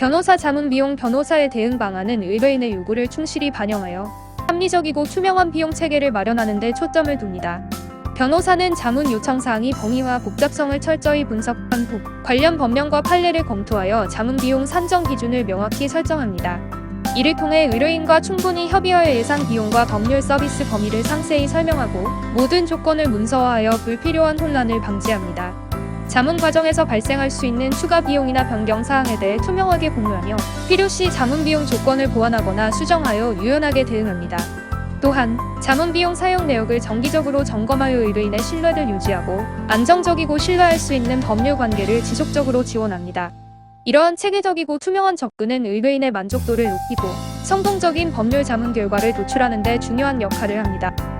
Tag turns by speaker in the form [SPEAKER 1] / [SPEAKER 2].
[SPEAKER 1] 변호사 자문 비용 변호사의 대응 방안은 의뢰인의 요구를 충실히 반영하여 합리적이고 투명한 비용 체계를 마련하는 데 초점을 둡니다. 변호사는 자문 요청 사항이 범위와 복잡성을 철저히 분석한 후 관련 법령과 판례를 검토하여 자문 비용 산정 기준을 명확히 설정합니다. 이를 통해 의뢰인과 충분히 협의하여 예상 비용과 법률 서비스 범위를 상세히 설명하고 모든 조건을 문서화하여 불필요한 혼란을 방지합니다. 자문 과정에서 발생할 수 있는 추가 비용이나 변경 사항에 대해 투명하게 공유하며 필요시 자문 비용 조건을 보완하거나 수정하여 유연하게 대응합니다. 또한 자문 비용 사용 내역을 정기적으로 점검하여 의뢰인의 신뢰를 유지하고 안정적이고 신뢰할 수 있는 법률 관계를 지속적으로 지원합니다. 이러한 체계적이고 투명한 접근은 의뢰인의 만족도를 높이고 성공적인 법률 자문 결과를 도출하는 데 중요한 역할을 합니다.